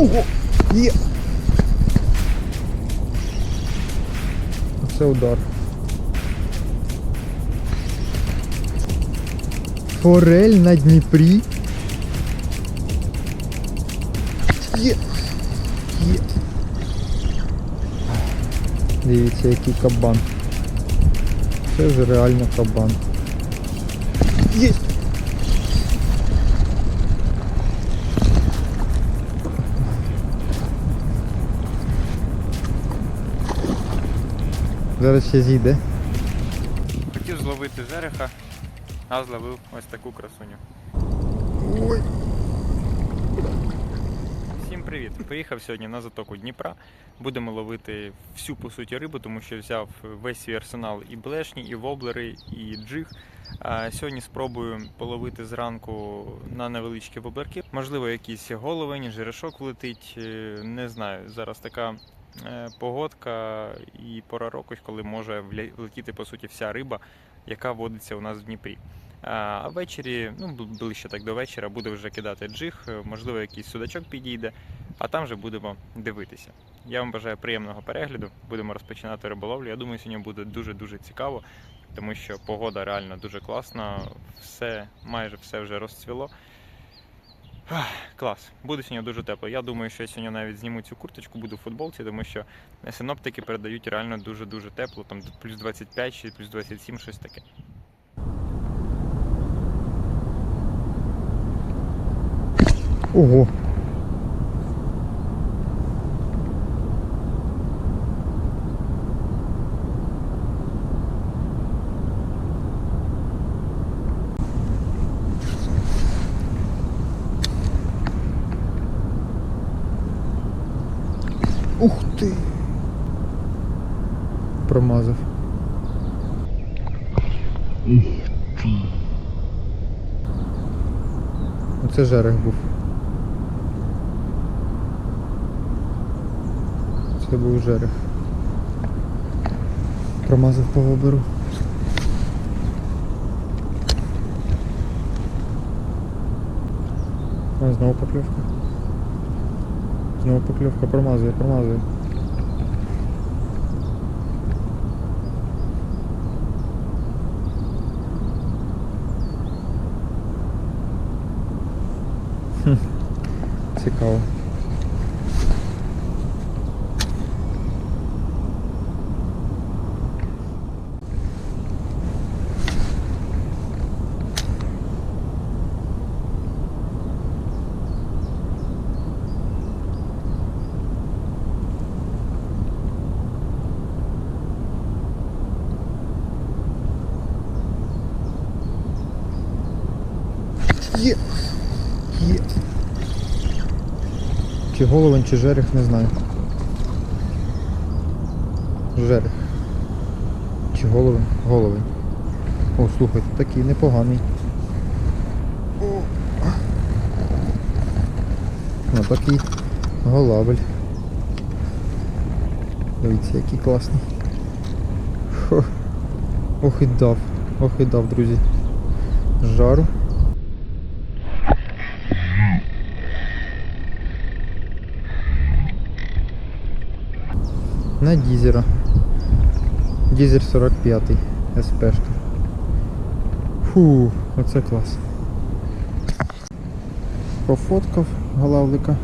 Ого! Є! Це удар. Форель на Дніпрі. Є! Є! Дивіться, який кабан. Це вже реально кабан. Є! Зараз ще зійде. Хотів зловити жереха, а зловив ось таку красуню. Ой. Всім привіт! Поїхав сьогодні на затоку Дніпра. Будемо ловити всю по суті рибу, тому що взяв весь свій арсенал і блешні, і воблери, і джиг. А сьогодні спробую половити зранку на невеличкі воблерки. Можливо, якийсь головень, жерешок влетить. е, Не знаю. Зараз така погодка і пора року, коли може влетіти по суті вся риба, яка водиться у нас в Дніпрі. А ввечері, ну ближче так до вечора, буде вже кидати джиг, е, можливо, якийсь судачок підійде, а там вже будемо дивитися. Я вам бажаю приємного перегляду. Будемо розпочинати риболовлю. Я думаю, сьогодні буде дуже дуже цікаво, тому що погода реально дуже класна. Все, майже все вже розцвіло. Клас, буде сьогодні дуже тепло. Я думаю, що я сьогодні навіть зніму цю курточку, буду в футболці, тому що синоптики передають реально дуже дуже тепло, там плюс 25 чи плюс 27, щось таке. Ого. Ух ти! Промазав. Оце жерех був. Це був жерех. Промазав по. А, знову покльовка. Знову покльовка промазує, промазує. Цікаво. Є! Є! Чи головень, чи жерех, не знаю. Жерех. Чи головень? Головень. О, слухайте, такий непоганий. О. Такий голавель. Дивіться, який класний. Хо. Ох і дав, ох і дав, друзі. Жару. На дізера. Дізер 45 СПшка. Фу, оце клас. Пофоткав галавлика.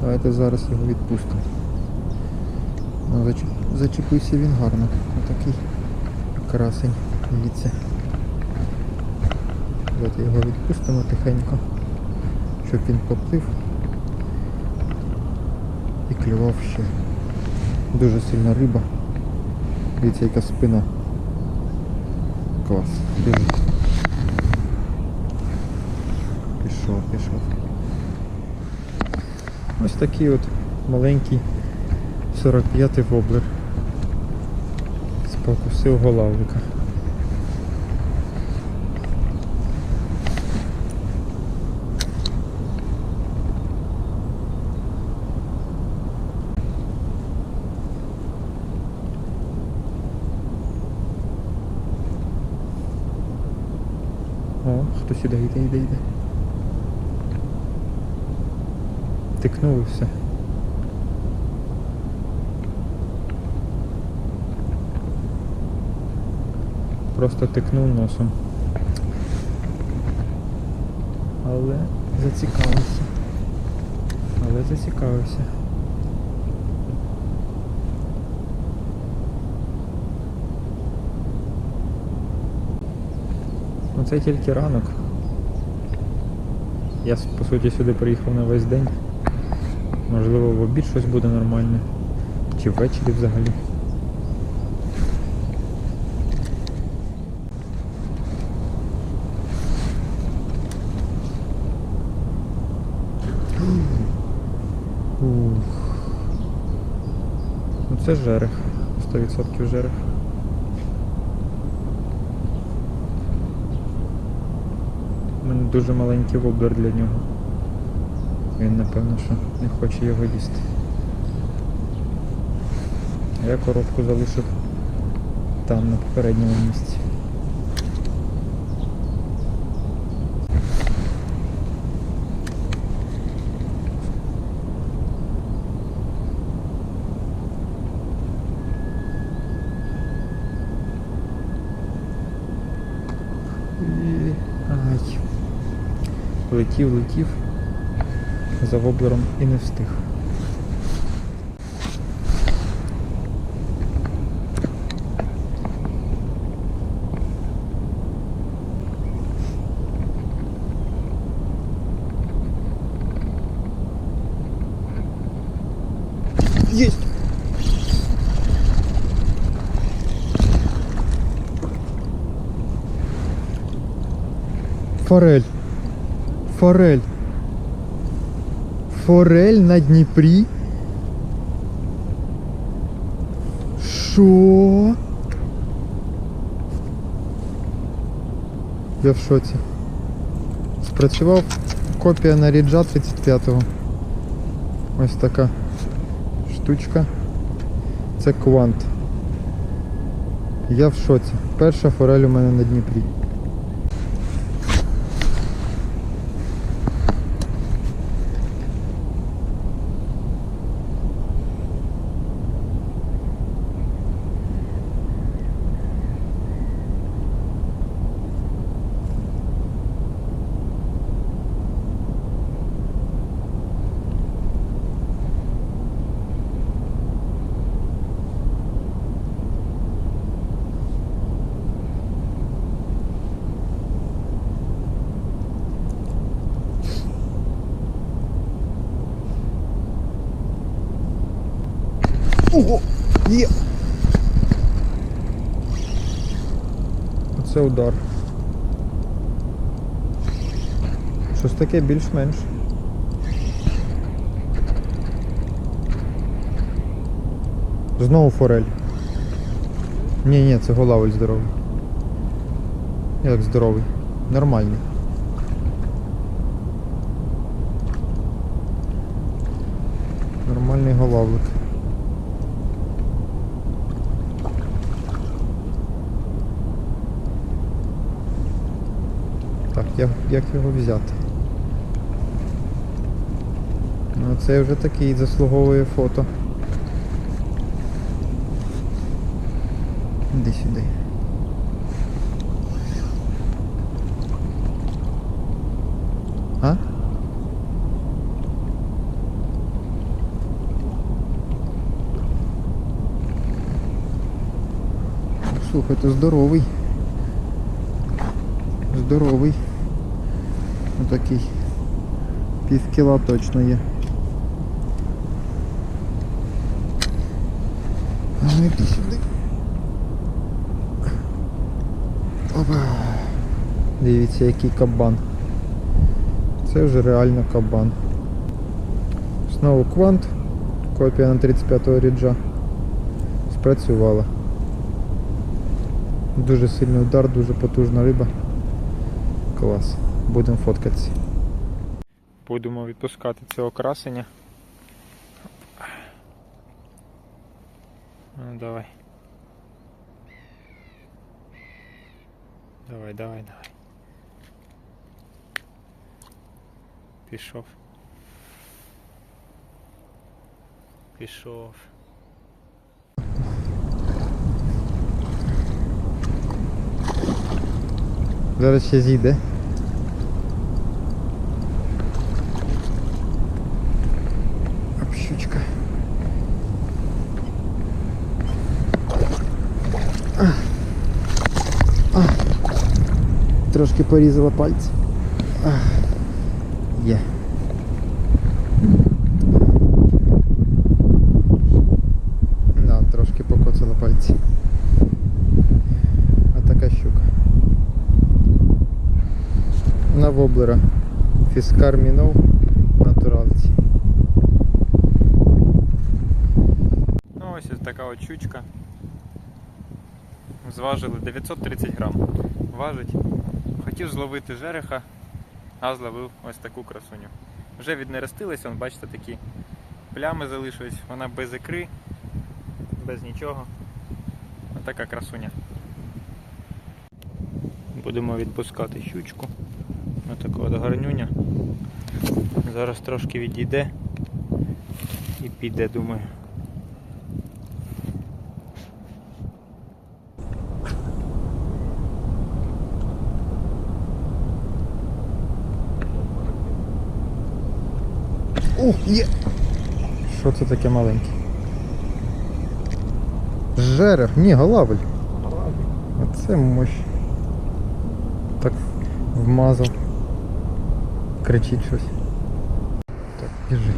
Давайте зараз його відпустимо. Ну, Зачепився він гарно. Отакий красень. Дивіться. Давайте його відпустимо тихенько, щоб він поплив і клював ще. Дуже сильна риба. Дивіться, яка спина. Клас. Дивіться. Пішов, пішов. Ось такий от маленький 45-й воблер. Спокусив голавлика. О, хтось іде, йде, йде, йде. тикнув і все. Просто тикнув носом. Але зацікавився. Але зацікавився. Ну це тільки ранок. Я по суті сюди приїхав на весь день. Можливо, в обід щось буде нормальне. Чи ввечері взагалі. Ну це жерех. 100% жерех. У мене дуже маленький воблер для нього. Він напевно що не хоче його їсти. Я коробку залишив там, на попередньому місці. І... Ай. Летів, летів за воблером і не встиг. Есть! Форель. Форель. Форель на Дніпрі. Що? Я в шоці. Спрацював копія на Ріджа 35-го. Ось така штучка. Це квант. Я в шоці. Перша форель у мене на Дніпрі. Ого! Є! Оце удар. Щось таке більш-менш. Знову форель. Ні, ні, це голавель здоровий. Як здоровий. Нормальний. Нормальний голавлик. Так, як, як його взяти? Ну це вже такий заслуговує фото. Іди сюди. А? Слухайте, здоровий. Здоровий. Отакий. Пів кіла точно є. А ну сюди. Опа. Дивіться, який кабан. Це вже реально кабан. Знову квант. Копія на 35-го ріджа. Спрацювала. Дуже сильний удар, дуже потужна риба. Клас. Будемо фоткатися. Будемо відпускати цього красення. Ну, давай. Давай, давай, давай. Пішов. Пішов. Зараз ще зійде. Трошки порізала пальці. А. Є. Да, трошки покоцала пальці. А така щука. На воблера. Фіскар мінов натуралці. Ну ось ось така от щучка. Зважили 930 грам. Важить. Хотів зловити жереха, а зловив ось таку красуню. Вже віднерестилися, бачите, такі плями залишились. Вона без ікри, без нічого. Ось така красуня. Будемо відпускати щучку. Ось така от гарнюня. Зараз трошки відійде і піде, думаю. О, є! Що це таке маленьке? Жерех, ні, голавль. Оце мощ. Так вмазав. Кричить щось. Так, біжи.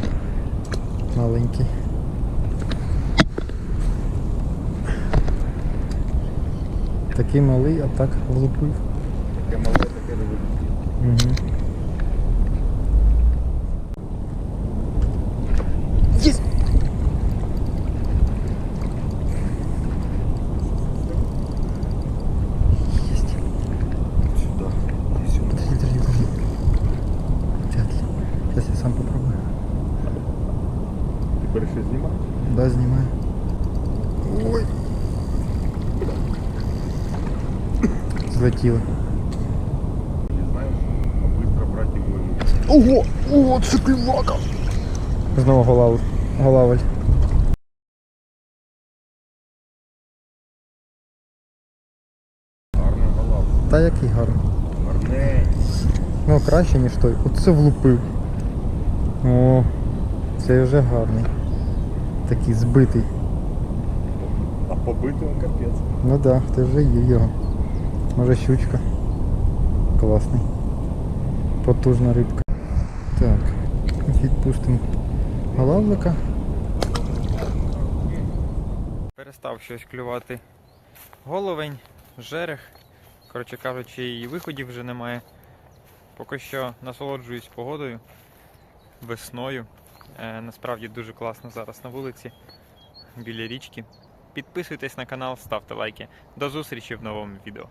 Маленький. Такий малий, а так влупив. Таке мале, таке. Угу. Да, снимаю. Ой. Злетіло. Ого! Ого, це клівака! Знову голавль. Голавль. Та який гарний. Ну, краще, ніж той. Оце влупив. О, це вже гарний. Такий збитий. А побитий він капець. Ну да, ти вже їв його. Може щучка. Класний. Потужна рибка. Так, відпустимо голавлика. Перестав щось клювати головень, жерех. Коротше кажучи, і виходів вже немає. Поки що насолоджуюсь погодою, весною. Е, насправді дуже класно зараз на вулиці, біля річки. Підписуйтесь на канал, ставте лайки. До зустрічі в новому відео.